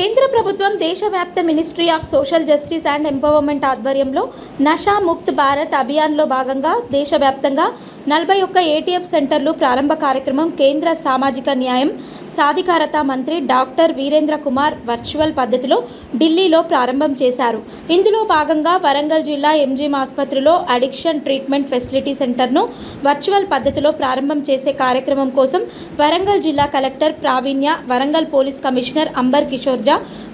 కేంద్ర ప్రభుత్వం దేశవ్యాప్త ministry of social justice and empowerment ఆధ్వర్యంలో నషా ముక్త్ భారత్ అభియాన్లో భాగంగా దేశవ్యాప్తంగా నలభై ఒక్క ఏటీఎఫ్ సెంటర్లు ప్రారంభ కార్యక్రమం కేంద్ర సామాజిక న్యాయం సాధికారత మంత్రి డాక్టర్ వీరేంద్ర కుమార్ వర్చువల్ పద్ధతిలో ఢిల్లీలో ప్రారంభం చేశారు. ఇందులో భాగంగా వరంగల్ జిల్లా ఎంజీఎం ఆసుపత్రిలో అడిక్షన్ ట్రీట్మెంట్ ఫెసిలిటీ సెంటర్ను వర్చువల్ పద్ధతిలో ప్రారంభం చేసే కార్యక్రమం కోసం వరంగల్ జిల్లా collector Praveenya Warangal police commissioner Amber Kishore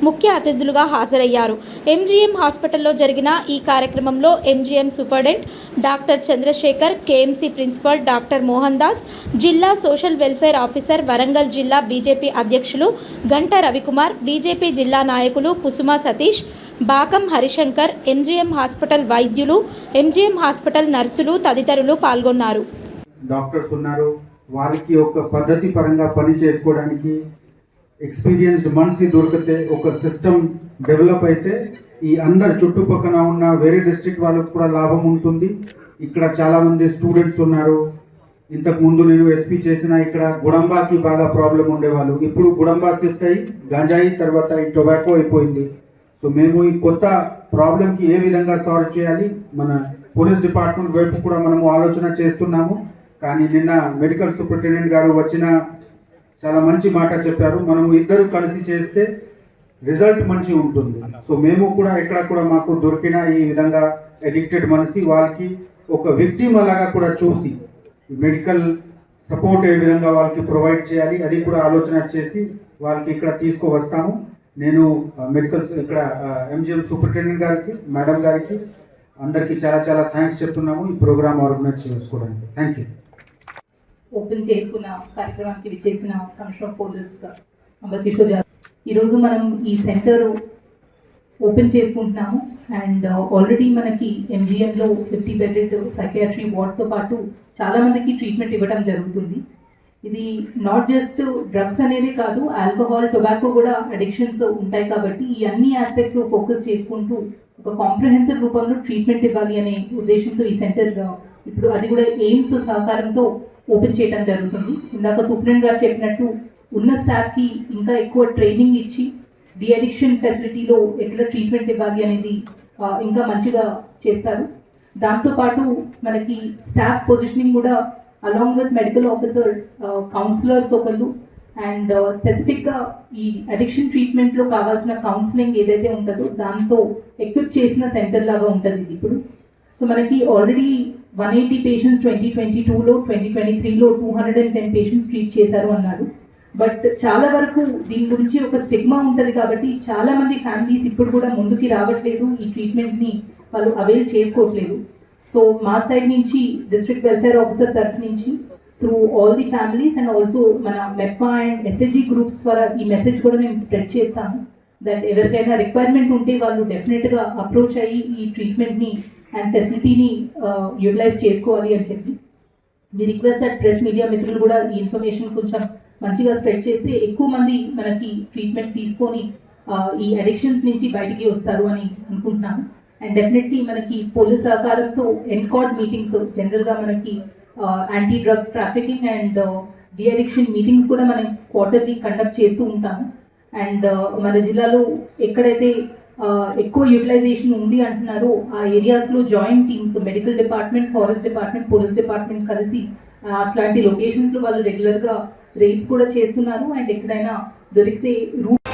ముఖ్య అతిథులుగా హాజరయ్యారు. ఎంజీఎం హాస్పిటల్లో జరిగిన ఈ కార్యక్రమంలో MGM superintendent doctor Chandrasekhar KMC principal doctor Mohan Das జిల్లా సోషల్ వెల్ఫేర్ ఆఫీసర్ వరంగల్ జిల్లా బీజేపీ అధ్యక్షులు గంట రవికుమార్ బీజేపీ జిల్లా నాయకులు కుసుమ సతీష్ బాకం హరిశంకర్ ఎంజీఎం హాస్పిటల్ వైద్యులు ఎంజీఎం హాస్పిటల్ నర్సులు తదితరులు పాల్గొన్నారు. డాక్టర్స్ ఉన్నారు. వారికి ఒక పద్ధతి పరంగా పని చేసుకోవడానికి ఎక్స్పీరియన్స్డ్ మనిషి దొరికితే ఒక సిస్టమ్ డెవలప్ అయితే ఈ అందరు చుట్టుపక్కన ఉన్న వేరే డిస్ట్రిక్ట్ వాళ్ళకు కూడా లాభం ఉంటుంది. ఇక్కడ చాలామంది స్టూడెంట్స్ ఉన్నారు. ఇంతకు ముందు నేను ఎస్పీ చేసిన ఇక్కడ గుడంబాకి బాగా ప్రాబ్లం ఉండేవాళ్ళు. ఇప్పుడు గుడంబా షిఫ్ట్ అయ్యి గంజాయి తర్వాత ఈ టొబాకో అయిపోయింది. సో మేము ఈ కొత్త ప్రాబ్లంకి ఏ విధంగా సాల్వ్ చేయాలి? మన పోలీస్ డిపార్ట్మెంట్ వైపు కూడా మనము ఆలోచన చేస్తున్నాము. కానీ నిన్న మెడికల్ సూపరింటెండెంట్ గారు వచ్చిన చాలా మంచి మాట చెప్పారు. మనము ఇద్దరు కలిసి చేస్తే రిజల్ట్ మంచి ఉంటుంది. సో మేము కూడా ఎక్కడ కూడా మాకు దొరికిన ఈ విధంగా ఎడిక్టెడ్ మనిషి వాళ్ళకి ఒక వ్యక్తి లాగా కూడా చూసి మెడికల్ సపోర్ట్ ఏ విధంగా వాళ్ళకి ప్రొవైడ్ చేయాలి. అది కూడా ఆలోచన చేసి వాళ్ళకి ఇక్కడ తీసుకువస్తాము. నేను మెడికల్ ఇక్కడ ఎంజిఎం సూపరింటెండెంట్ గారికి మేడం గారికి అందరికీ చాలా చాలా థ్యాంక్స్ చెప్తున్నాము ఈ ప్రోగ్రామ్ ఆర్గనైజ్ చేసుకోవడానికి. థ్యాంక్ యూ ఓపెన్ చేసుకున్న కార్యక్రమానికి విచ్చేసిన కమిషనర్ పోలీస్ అంబర్ కిషోర్ ఈరోజు మనం ఈ సెంటర్ ఓపెన్ చేసుకుంటున్నాము. అండ్ ఆల్రెడీ మనకి ఎంజిఎంలో ఫిఫ్టీ బెడెడ్ సైకియాట్రీ వార్డ్తో పాటు చాలామందికి ట్రీట్మెంట్ ఇవ్వడం జరుగుతుంది. ఇది నాట్ జస్ట్ డ్రగ్స్ అనేది కాదు ఆల్కహాల్ టొబాకో కూడా అడిక్షన్స్ ఉంటాయి కాబట్టి ఈ అన్ని ఆస్పెక్ట్స్లో ఫోకస్ చేసుకుంటూ ఒక కాంప్రహెన్సివ్ రూపంలో ట్రీట్మెంట్ ఇవ్వాలి అనే ఉద్దేశంతో ఈ సెంటర్ ఇప్పుడు అది కూడా ఎయిమ్స్ సహకారంతో ఓపెన్ చేయడం జరుగుతుంది. ఇందాక సుప్రీం గారు చెప్పినట్టు ఉన్న స్టాఫ్కి ఇంకా ఎక్కువ ట్రైనింగ్ ఇచ్చి డి అడిక్షన్ ఫెసిలిటీలో ఎట్లా ట్రీట్మెంట్ ఇవ్వాలి అనేది ఇంకా మంచిగా చేస్తారు. దాంతోపాటు మనకి స్టాఫ్ పొజిషనింగ్ కూడా along with medical officer counsellors ఒకళ్ళు. అండ్ స్పెసిఫిక్గా ఈ అడిక్షన్ ట్రీట్మెంట్లో కావాల్సిన కౌన్సిలింగ్ ఏదైతే ఉంటుందో దాంతో ఎక్విప్ చేసిన సెంటర్ లాగా ఉంటుంది ఇది ఇప్పుడు. సో మనకి already one eighty patients twenty twenty టూలో ట్వంటీ ట్వంటీ త్రీలో two hundred and ten patients treat చేశారు అన్నారు. బట్ చాలా వరకు దీని గురించి ఒక స్టిగ్మా ఉంటుంది కాబట్టి చాలా మంది ఫ్యామిలీస్ ఇప్పుడు కూడా ముందుకి రావట్లేదు ఈ ట్రీట్మెంట్ని వాళ్ళు అవైల్ చేసుకోవట్లేదు. సో మా సైడ్ నుంచి డిస్ట్రిక్ట్ వెల్ఫేర్ ఆఫీసర్ తరఫు నుంచి through all the families and also మన మెప్పా అండ్ ఎస్ఎస్జి గ్రూప్స్ ద్వారా ఈ మెసేజ్ కూడా మేము స్ప్రెడ్ చేస్తాము. దట్ ఎవరికైనా రిక్వైర్మెంట్ ఉంటే వాళ్ళు డెఫినెట్గా అప్రోచ్ అయ్యి ఈ ట్రీట్మెంట్ని అండ్ ఫెసిలిటీని యూటిలైజ్ చేసుకోవాలి అని చెప్పి. మీ రిక్వెస్ట్ దట్ ప్రెస్ మీడియా మిత్రులు కూడా ఈ ఇన్ఫర్మేషన్ కొంచెం మంచిగా స్ప్రెడ్ చేస్తే ఎక్కువ మంది మనకి ట్రీట్మెంట్ తీసుకొని ఈ అడిక్షన్స్ నుంచి బయటికి వస్తారు అని అనుకుంటున్నాను. అండ్ డెఫినెట్లీ మనకి పోలీస్ సహకారంతో ఎన్కాడ్ మీటింగ్స్ జనరల్గా మనకి anti drug trafficking and de addiction meetings కూడా మనం క్వార్టర్లీ కండక్ట్ చేస్తూ ఉంటాము. అండ్ మన జిల్లాలో ఎక్కడైతే ఎక్కువ యూటిలైజేషన్ ఉంది అంటున్నారు. ఆ ఏరియాస్లో joint teams medical department forest department police department కలిసి అట్లాంటి లొకేషన్స్లో వాళ్ళు రెగ్యులర్గా రైడ్స్ కూడా చేస్తున్నారు. అండ్ ఎక్కడైనా దొరికితే రూట్